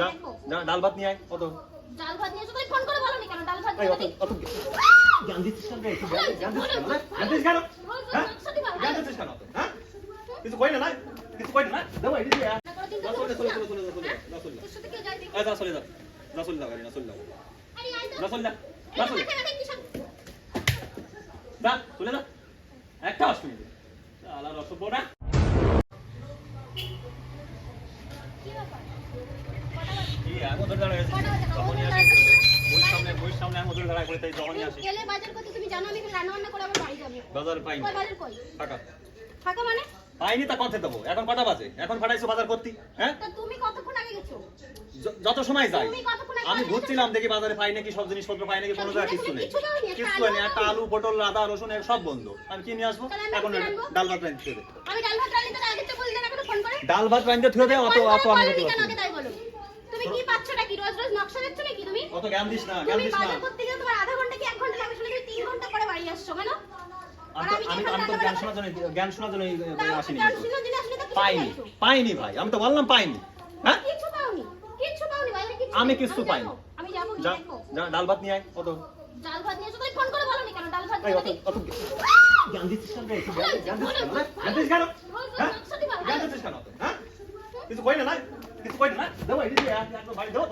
যা ডাল ভাত নিয়ে আয় কত ডাল ভাত নিয়ে তুমি ফোন করে বলো নি কেন? ডাল ভাত নিয়ে অত অত জ্ঞান দিচ্ছিস কেন রে? জ্ঞান দিচ্ছিস কেন? জ্ঞান দিচ্ছিস কেন? হ্যাঁ? জ্ঞান দিচ্ছিস কেন হ্যাঁ? কিছু কই না না? কিছু কই না না? দেবো এটি দিয়ে না চলে চলে চলে চলে চলে না? চলে তোর সাথে এই যা চলে যা না চলে যা গাড়ি না চলে যা আরে আয় না চলে যা এই না চলে যা চলে যা। একটা অসুবিধা আলা রসবড়া কি ব্যাপার? পাইনি তা কথা দেবো। এখন কটা বাজে? এখন ফাটাইছো বাজার করতি? হ্যাঁ? তুমি কতক্ষণ আগে গেছো? যত সময় যাই আমি ঘুরছিলাম দেখি বাজারে পাই নাকি সব জিনিসপত্র পাই নাকি কোনো জায়গায় কিছু নেই। কিছু নেই একটা আলু পটল আদা রসুন সব বন্ধ। আমি কি নিয়ে আসব? এখন ডাল ভাত রাঁধতে ডাল ভাত রাঁধতে থুয়ে অত অত আমি বলনি করতে কেন পারছি আগে না। তাই বলো তুমি কি পাচ্ছ নাকি রোজ রোজ নকশা অত জ্ঞান দিস না জ্ঞান দিস না বাজার করতে গেলে তোমার আধা ঘণ্টা কি এক ঘণ্টা লাগে শুনে তুমি তিন ঘণ্টা পরে বাড়ি আসছো কেন আমি আমি তো- জ্ঞান শোনার জন্য জ্ঞান শোনার জন্য আসিনি কিছু পাইনি পাইনি ভাই আমি তো বললাম পাইনি হ্যাঁ কিচ্ছু পাওনি কিচ্ছু পাওনি কিচ্ছু আমি যাব, পাইনি। আমি যাব যা ডাল ভাত নিয়ে আয় কত ডাল ভাত নিয়ে এসো ফোন করে বলো নি কেন ডাল ভাত নিয়ে অত জ্ঞান দিচ্ছিস কেন জ্ঞান জ্ঞান দিচ্ছিস কেন জ্ঞান দিচ্ছিস কেন হ্যাঁ জ্ঞান দিচ্ছিস কেন হ্যাঁ কিছু কই না না কিছু কই না একবার বাড়ি দেও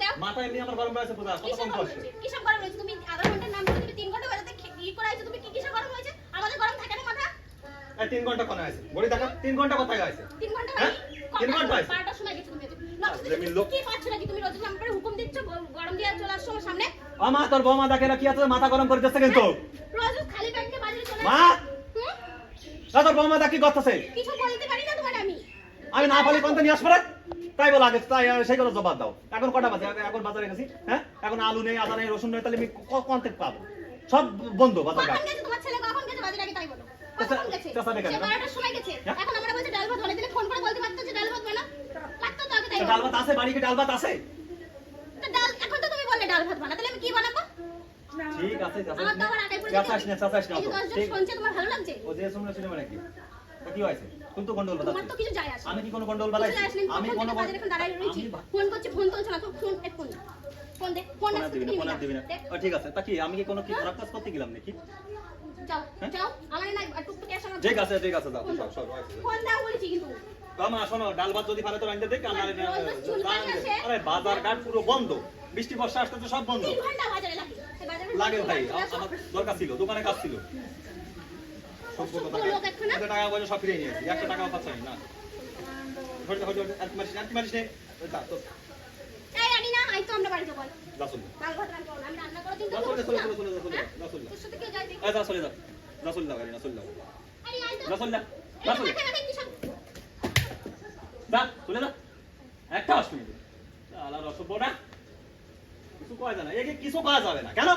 দেও। মাথা এমনি আমার গরম রয়েছে পূজা কত কম করছে হয়েছে? কিসব গরম হয়েছে? তুমি আধা ঘণ্টার নাম করে তুমি তিন ঘণ্টা বাজাতে কি করে তুমি কি কিসব গরম হয়েছে? আমাদের গরম থাকে না মাথা। এই তিন ঘণ্টা কোনে আছে? ঘড়ি দেখা তিন ঘণ্টা কোথায় আছে? তিন ঘণ্টা হ্যাঁ? মানে ঘণ্টা হয়েছে? বারোটার সময় গেছো তুমি আজকে আমি কি পাচ্ছ নাকি? তুমি রোজ নাম করে হুকুম দিচ্ছ গরম দিয়ে চলে আসছো সামনে? আমা তোর বৌমা দেখে না কি আছে? মাথা গরম করে দিচ্ছে কিন্তু। রোজ রোজ খালি পেটে বাজারে চলে মা! তোর বৌমা দেখি করতেছে। কিছু বলতে পারি না তোমার আমি? আমি না পারি কোনটা নিয়ে আসব? তাই বল আগে তাই আহ, সেইগুলো জবাব দাও। এখন কটা বাজে? এখন- বাজারে গেছি হ্যাঁ? এখন আলু নেই আদা নেই রসুন নেই তাহলে আমি কোনতে পাবো? সব বন্ধ বাজার ঘাট। তোমার ছেলে? কখন গেছে বাজারে? আগে তাই বলো। কখন গেছে? সে না? বারোটার সময় গেছে। হ্যাঁ? এখন আমরা বলছি ডাল ভাত বলে দিলে ফোন করে বলতে পারতো যে ডাল ভাত বানা পারতো তো আগে তাই ডাল ভাত আছে? বাড়ি কি ডাল ভাত আছে? তো ডাল এখন তো তুমি বললে ডাল ভাত বানা তাহলে আমি কি বানাবো? ঠিক আছে আমার তো আবার আগে পড়ে চাচা আসনে চাচা আসনে এই যে দশজন শুনছে তোমার ভালো লাগছে? ও যে শুনলে শুনে মানে কি কি হয়েছে? তো গন্ডগোল তোমার তো কিছু যায় আসে আমি কি কোনো গন্ডগোল না, আমি কোনো বাজারে এখন দাঁড়ায় রয়েছি। ফোন করছি ফোন তুলছে না তো ফোন ফোন ফোন দে ফোন দিবি না দিবি ও, ঠিক আছে তা কি আমি কি কোনো কি খারাপ কাজ করতে গেলাম নাকি? যাও? যাও আমার না টুকটুকি আসা না ঠিক আছে ঠিক আছে দাও সব সব ফোন দাও বলেছি কিন্তু। আমা শোনো ডাল ভাত যদি তো দেখ আর। আরে বাজার ঘাট পুরো বন্ধ। বৃষ্টি বর্ষা আসতে তো সব বন্ধ। লাগে। ভাই আমার দরকার ছিল দোকানে কাজ ছিল। টাকা পয়সা সব নিয়েছি একটা টাকাও পাচ্ছি না। করো করে একটা অসুবিধা কিছু কয় যায় না। একে কিছু পাওয়া যাবে না। কেন?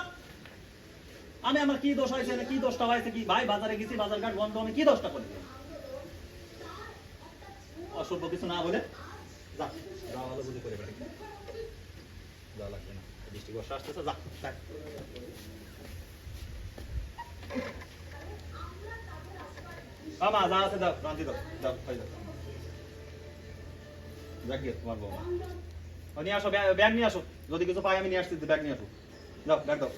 আমি আমার কি দোষ হয়েছে কি দোষটা হয়েছে কি? ভাই, বাজারে গেছি, বাজার ঘাট বন্ধ, আমি কি দোষটা করেছি অসভ্য কিছু না বলে, যা। করে আছে দাও দাও দাও বৌমা। নিয়ে আসো, ব্যাগ নিয়ে আসো। যদি কিছু পাই, আমি নিয়ে আসছি, ব্যাগ নিয়ে আসো। দাও ব্যাগ দাও।